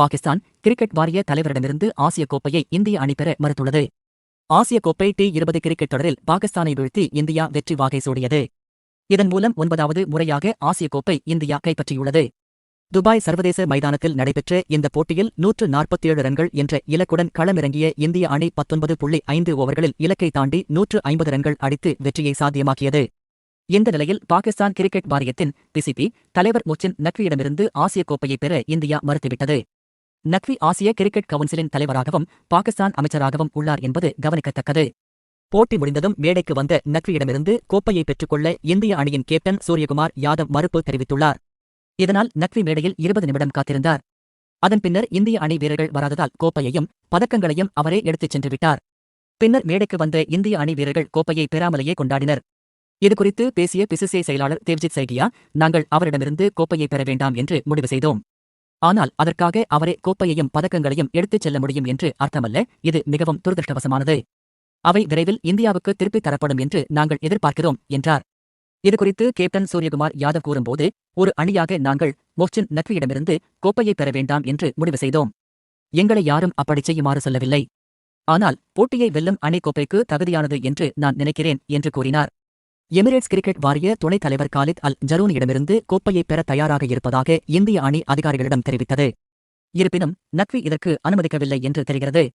Pakistan cricket வாரிய தலைவரிடமிருந்து ஆசிய கோப்பையை இந்திய அணி பெற மறுத்துள்ளது. ஆசிய கோப்பை டி இருபது கிரிக்கெட் தொடரில் பாகிஸ்தானை வீழ்த்தி இந்தியா வெற்றி வாகை சூடியது. இதன் மூலம் ஒன்பதாவது முறையாக ஆசிய கோப்பை இந்தியா கைப்பற்றியுள்ளது. துபாய் சர்வதேச மைதானத்தில் நடைபெற்ற இந்த போட்டியில் நூற்று நாற்பத்தேழு ரன்கள் என்ற இலக்குடன் களமிறங்கிய இந்திய அணி பத்தொன்பது புள்ளி ஐந்து ஓவர்களில் இலக்கை தாண்டி நூற்று ஐம்பது ரன்கள் அடித்து வெற்றியை சாத்தியமாக்கியது. இந்த நிலையில் பாகிஸ்தான் கிரிக்கெட் வாரியத்தின் பிசிபி தலைவர் மொச்சின் நக்வியிடமிருந்து ஆசிய கோப்பையை பெற இந்தியா மறுத்துவிட்டது. நக்வி ஆசிய கிரிக்கெட் கவுன்சிலின் தலைவராகவும் பாகிஸ்தான் அமைச்சராகவும் உள்ளார் என்பது கவனிக்கத்தக்கது. போட்டி முடிந்ததும் மேடைக்கு வந்த நக்வியிடமிருந்து கோப்பையை பெற்றுக்கொள்ள இந்திய அணியின் கேப்டன் சூரியகுமார் யாதவ் மறுப்பு தெரிவித்துள்ளார். இதனால் நக்வி மேடையில் இருபது நிமிடம் காத்திருந்தார். அதன் பின்னர் இந்திய அணி வீரர்கள் வராததால் கோப்பையையும் பதக்கங்களையும் அவரே எடுத்துச் சென்று விட்டார். பின்னர் மேடைக்கு வந்த இந்திய அணி வீரர்கள் கோப்பையை பெறாமலேயே கொண்டாடினர். இதுகுறித்து பேசிய பிசிசிஐ செயலாளர் தேவ்ஜித் சைகியா நாங்கள் அவரிடமிருந்து கோப்பையை பெற வேண்டாம் என்று முடிவு செய்தோம். ஆனால் அதற்காக அவரே கோப்பையையும் பதக்கங்களையும் எடுத்துச் செல்ல முடியும் என்று அர்த்தமல்ல. இது மிகவும் துரதிருஷ்டவசமானது. அவை விரைவில் இந்தியாவுக்கு திருப்பித் தரப்படும் என்று நாங்கள் எதிர்பார்க்கிறோம் என்றார். இதுகுறித்து கேப்டன் சூரியகுமார் யாதவ் கூறும்போது ஒரு அணியாக நாங்கள் மொஹ்சின் நக்வியிடமிருந்து கோப்பையை பெற வேண்டாம் என்று முடிவு செய்தோம். எங்களை யாரும் அப்படி செய்யுமாறு சொல்லவில்லை. ஆனால் போட்டியை வெல்லும் அணி கோப்பைக்கு தகுதியானது என்று நான் நினைக்கிறேன் என்று கூறினார். எமிரேட்ஸ் கிரிக்கெட் வாரிய துணைத் தலைவர் காலித் அல் ஜரூனியிடமிருந்து கோப்பையை பெற தயாராக இருப்பதாக இந்திய அணி அதிகாரிகளிடம் தெரிவித்தது. இருப்பினும் நக்வி இதற்கு அனுமதிக்கவில்லை என்று தெரிகிறது.